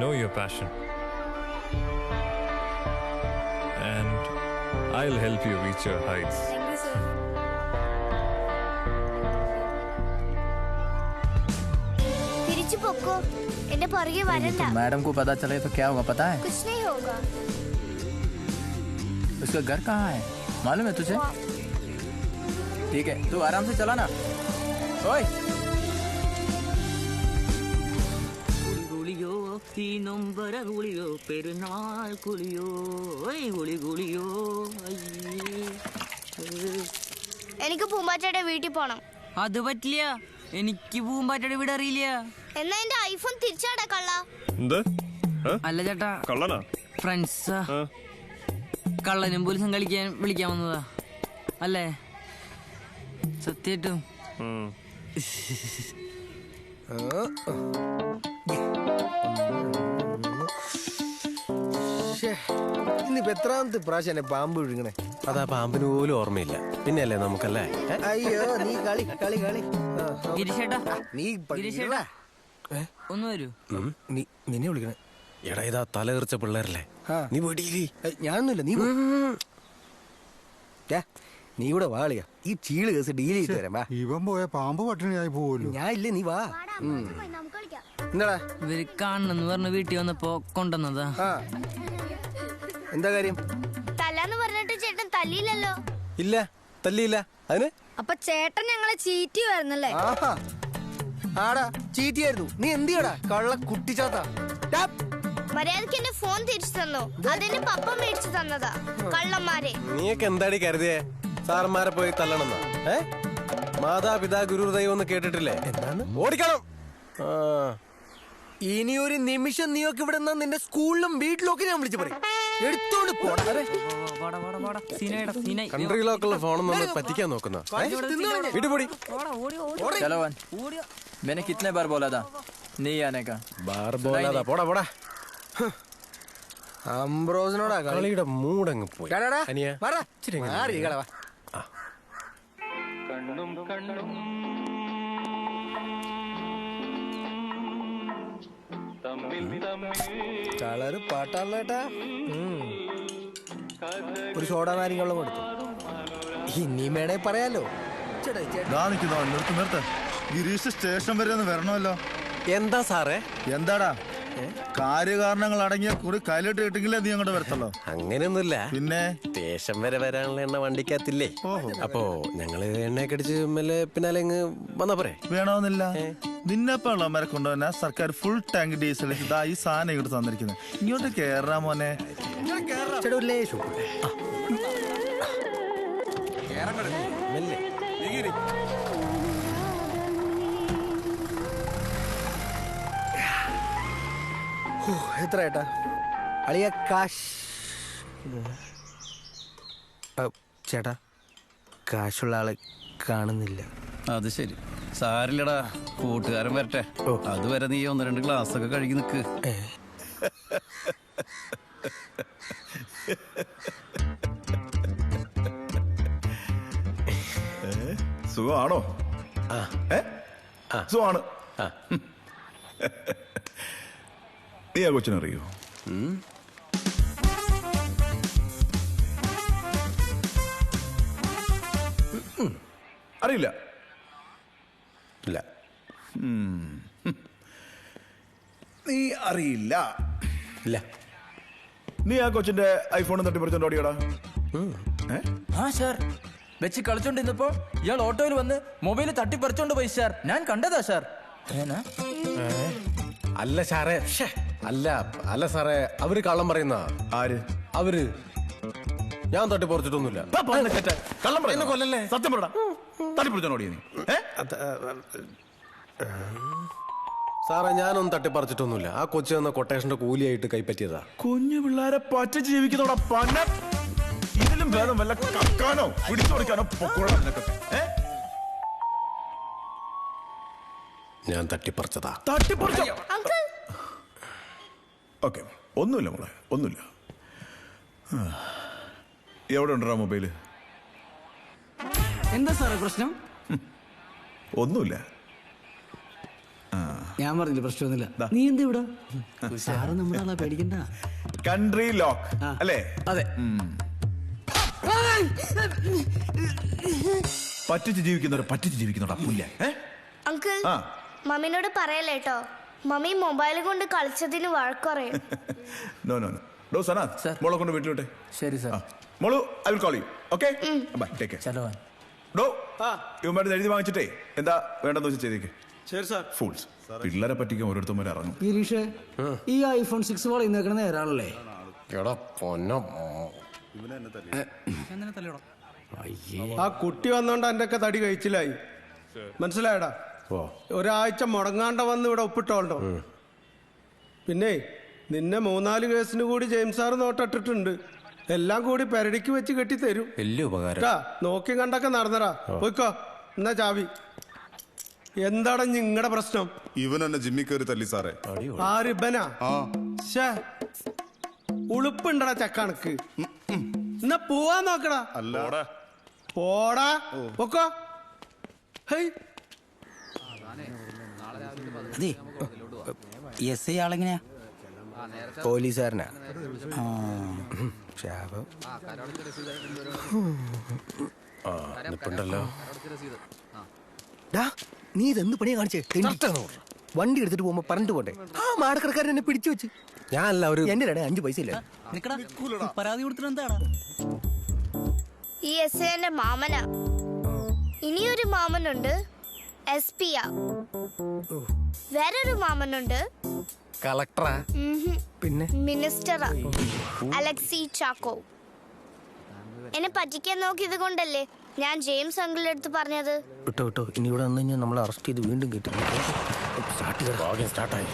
know your passion. And I'll help you reach your heights. Madam को पता चले तो क्या होगा पता है कुछ नहीं होगा उसका घर कहाँ है? मालूम है तुझे? ठीक है तू आराम से चला ना। കുളിയോ ഈ നൊമ്പര കുളിയോ പെരുന്നാൾ കുളിയോ കുളി കുളിയോ അയ്യേ. എനിക്ക് പൂമ്പാറ്റയുടെ വീട്ടിൽ പോണം. അത് പറ്റില്ല. എനിക്ക് പൂമ്പാറ്റയുടെ വീട് അറിയില്ല. എന്നാ എന്റെ ഐഫോൺ തിരിച്ചാടാ കള്ള. എന്ത്? അല്ല ചേട്ടാ കള്ളനാ? ഫ്രണ്ട്സാ. കള്ളനും പോലീസും കളിക്കാൻ വിളിക്കാൻ വന്നതാ. അല്ലേ? സത്യായിട്ടും ഇന്നിപ്പോ എത്രാമത്തെ പ്രാവശ്യം എന്നെ പാമ്പ് വിഴുങ്ങണേ? അതാ പാമ്പിന് പോലും ഓർമ്മയില്ല. പിന്നെയല്ലേ നമുക്കല്ലേ? അയ്യോ നീ കളി കളി കളി. ഗിരിശേട്ടാ നീ ഗിരിശേട്ടാ ഒന്ന് വരൂ. നീ നിന്നെ വിളിക്കണേ. എടാ ഇതാ തലകറിച്ച പിള്ളേരല്ലേ? നീ വീട്ടിലേ ഏയ്, ഞാനൊന്നുമില്ല നീ നീ ഇവിടെ വാളിയാ ഈ ചീൾ കേസ് ഡീൽ ചെയ്ത് തരാം വാ. ഇവൻ പോയ പാമ്പ് പട്ടിണിയായി പോവല്ലോ. ഞാൻ ഇല്ലേ നീ വാ. ഉം. എന്താടാ? ഇവർ കാണണെന്ന് പറഞ്ഞ് വീട്ടിൽ വന്നപ്പോ കൊണ്ടുവന്നതാ. എന്താ കാര്യം? തല്ലാന്ന് പറഞ്ഞിട്ട് ചേട്ടൻ തല്ലിയില്ലല്ലോ. ഇല്ല തല്ലിയില്ല. അതിന്? അപ്പൊ ചേട്ടൻ ഞങ്ങളെ ചീറ്റി വരുന്നല്ലേ ആടാ ചീറ്റിയായിരുന്നു. നീ എന്ത് ചെയ്യടാ? കള്ള കുട്ടിച്ചാത്ത. മര്യാദയ്ക്ക് എന്റെ ഫോൺ തിരിച്ചു തന്നു? അതെന്റെ പപ്പ മേടിച്ചു തന്നതാ. കള്ളന്മാരെ. നീയൊക്കെ എന്താടി കരുതിയേ? സാറന്മാരെ പോയി തല്ലണമെന്നാ? ഏ? മാതാപിതാ ഗുരു ദൈവം എന്ന് കേട്ടിട്ടില്ലേ? എന്താണ് ഓടിക്കണം. ആ. ഇനി ഒരു നിമിഷം നീയൊക്കെ ഇവിടെ നിന്നാ നിന്റെ സ്കൂളിലും വീട്ടിലും ഒക്കെ ഞാൻ വിളിച്ചു പറയും എടുത്തോണ്ട് പോടാ അതെ. വാടാ, വാടാ, വാടാ. സീനായിടാ, സീനായി. കൺട്രി ലോക്കുള്ള ഫോണൊന്നും ഒന്ന് പറ്റിക്കാൻ നോക്കുന്ന വീട്ടിൽ പൊടി വാടാ, ഓടി, ഓടി. चलो वन मैंने कितने बार बोला था नहीं आने का ബാർ ബോലാതാ പോടാ പോടാ അംബ്രോസിനോടാ കളി കളിയുടെ മൂടങ്ങ് പോയി ഡാ, ഡാ, ഡാ. അനിയ വാടാ. ഇച്ചിരി ഇങ്ങ് മാറി കളറ് പാട്ടാണല്ലേട്ടാ. ഒരു സോഡ നാരികളും കൊടുത്തു. ഇനിയും വേണേ പറയാലോ. നിർത്ത് നിർത്ത്. ഗിരീഷ് സ്റ്റേഷൻ വരെ ഒന്ന് വരണമല്ലോ. എന്താ സാറേ? എന്താടാ? കാര്യകാരണങ്ങൾ അടങ്ങിയ കുറി കയ്യിലിട്ട് കിട്ടിയില്ലേ നീ അങ്ങോട്ട് വരത്തല്ലോ. അങ്ങനെയൊന്നുമില്ല. പിന്നെ? സ്റ്റേഷൻ വരെ വരാനുള്ള എണ്ണ വണ്ടിക്കകത്തില്ലേ? അപ്പോ ഞങ്ങൾ എണ്ണയൊക്കെ അടിച്ച് മെല്ലെ പിന്നാലെ അങ്ങ് വന്നാ പോരെ. വേണമെന്നില്ല നിന്നെപ്പോഴുള്ളവരെ കൊണ്ടുവന്ന സർക്കാർ ഫുൾ ടാങ്ക് ഡീസൽ ഇതാ ഈ സാധനം ഇങ്ങോട്ട് തന്നിരിക്കുന്നത് ഇങ്ങോട്ട് കേറാ മോനെ. ചേട്ടാ എത്ര ഏട്ടാ? അളിയ കാശ്. ആ, ചേട്ടാ കാശുള്ള ആളെ കാണുന്നില്ല. അത് ശരി. സാരില്ലടാ കൂട്ടുകാരൻ വരട്ടെ. അതുവരെ നീ ഒന്ന് രണ്ട് ഗ്ലാസ് ഒക്കെ കഴുകി നിക്ക്. സുഖമാണോ? സുഖമാണ്. സുഖമാണ് നീ ആ കൊച്ചിനറിയോ? അറിയില്ല. ഇല്ല. നീ അറിയില്ല. ഇല്ല. നീ ആ കൊച്ചിന്റെ ഐഫോൺ തട്ടിപ്പറിച്ചോണ്ട് ഓടിയടാ? ആ സാർ. വെച്ച് കളിച്ചോണ്ടിരുന്നപ്പോ ഇയാൾ ഓട്ടോയിൽ വന്ന് മൊബൈൽ തട്ടിപ്പറിച്ചോണ്ട് പോയി സാർ. ഞാൻ കണ്ടതാ സാർ. അല്ല സാറേ. ശ്ശേ. അല്ല അല്ല സാറേ അവർ കള്ളം പറയുന്ന. ആര്? അവർ. ഞാൻ തട്ടിപ്പറിച്ചിട്ടൊന്നുമില്ല കള്ളം പറയുന്നു കൊല്ലല്ലേ? സത്യം പറടാ. നീ? സാറേ ഞാനൊന്നും തട്ടിപ്പറിച്ചിട്ടൊന്നുമില്ല ആ കൊച്ചു തന്ന കൊട്ടേഷന്റെ കൂലിയായിട്ട് കൈപ്പറ്റിയതാ. കുഞ്ഞു പിള്ളേരെ പച്ച ജീവിക്കുന്നോടാ പന്ന ഇതിലും ഭേദം വല്ല കക്കാനോ പിടിച്ചു കൊടുക്കാനോ ഞാൻ തട്ടിപ്പറിച്ചതാ. തട്ടിപ്പറിച്ചോ? ഓക്കെ. ഒന്നുമില്ല മോളെ ഒന്നുമില്ല. എവിടെ ഉണ്ടോ മൊബൈൽ? എന്താ സാറേ പ്രശ്നം? ഒന്നുമില്ല. ആ. ഞാൻ പറഞ്ഞില്ല പ്രശ്നമൊന്നുമില്ല. നീ എന്ത് ഇവിടെ? സാറ് നമ്മുടെ ആളാ പേടിക്കണ്ട. കൺട്രി ലോക്ക് അല്ലേ? അതെ. പറ്റിച്ച് ജീവിക്കുന്നവരെ പറ്റിച്ച് ജീവിക്കുന്നവരാ പുല്ല. അങ്കിൾ ആ. മമ്മിനോട് പറയല്ലേ കേട്ടോ മമ്മി മൊബൈൽ കൊണ്ട് കളിച്ചതിന് വഴക്കുറയും നോ നോ നോ ഡോ മോളെ കൊണ്ട് വീട്ടിലോട്ടെ. ശരി സാർ മോളു I will call you okay bye take care ചെലവാൻ ഡോ ഇവന്മാരുടെ എഴുതി വാങ്ങിച്ചിട്ടേ. എന്താ വേണ്ടെന്ന് വെച്ചാൽ ചെയ്തേക്ക്. ശരി സാർ ഫൂൾസ് പിള്ളേരെ പറ്റിക്കാൻ ഓരോരുത്തന്മാരെ ഇറങ്ങും. ഗിരീഷ് ഈ ഐഫോൺ സിക്സ് വളയുന്നേക്കണ നേരാണല്ലേ എടാ പൊന്നോ. ആ കുട്ടി വന്നോണ്ട് എന്റെ ഒക്കെ തടി കഴിച്ചില്ലായി. മനസ്സിലായടാ? ഒരാഴ്ച മുടങ്ങാണ്ട വന്ന് ഇവിടെ ഒപ്പിട്ടോണ്ടോ? പിന്നെ നിന്നെ മൂന്നാൽ കേസിന് കൂടി ജെയിംസ് സാറ് നോട്ടിട്ടിട്ടുണ്ട്. എല്ലാം കൂടി പെരടിക്ക് വെച്ച് കെട്ടി തരും വലിയ ഉപകാരം. നോക്കി കണ്ടൊക്കെ നടന്നടാ. പോയിക്കോ. എന്നാ ചാവി. എന്താണ് നിങ്ങളുടെ പ്രശ്നം? ഇവൻ എന്നെ ജിമ്മി കയറി തല്ലി സാറേ. ആരിബനാ. ഉളുപ്പുണ്ടടാ ചക്കണക്ക്. എന്നാ പോവാൻ നോക്കടാ. അല്ല. പോടാ. പൊക്കോ. ഹേയ്. അതെ എസ് ഐ ആളെങ്ങനെയാ? പോലീസുകാരനാ. നിപ്പുണ്ടല്ലോ. നീ ഇതെന്ത് പണിയാ കാണിച്ചേ? വണ്ടി എടുത്തിട്ട് പോകുമ്പോ പറഞ്ഞു പോട്ടെ ആ മാടക്കടക്കാരൻ എന്നെ പിടിച്ചു വെച്ച്. ഞാനല്ല ഒരു എന്റെ അഞ്ചു പൈസ ഇല്ല പരാതി കൊടുത്തിട്ട് ഈ എസ് എന്റെ മാമനാ. ഇനിയൊരു മാമനുണ്ട് എസ് പിയാ വേറൊരു മാമനുണ്ട്. കളക്ടറാ. പിന്നെ? മിനിസ്റ്ററാ. അലക്സി ചാക്കോ. എന്നെ പറ്റിക്കാൻ നോക്കിയത് കൊണ്ടല്ലേ? ഞാൻ ജെയിംസ് അങ്കിളിന്റെ അടുത്ത് പറഞ്ഞത്. വിട്ടോ വിട്ടോ. ഇനി ഇവിടെ വന്നു കഴിഞ്ഞാൽ നമ്മളെ അറസ്റ്റ് ചെയ്ത് വീണ്ടും കിട്ടും സ്റ്റാർട്ട് സ്റ്റാർട്ടായി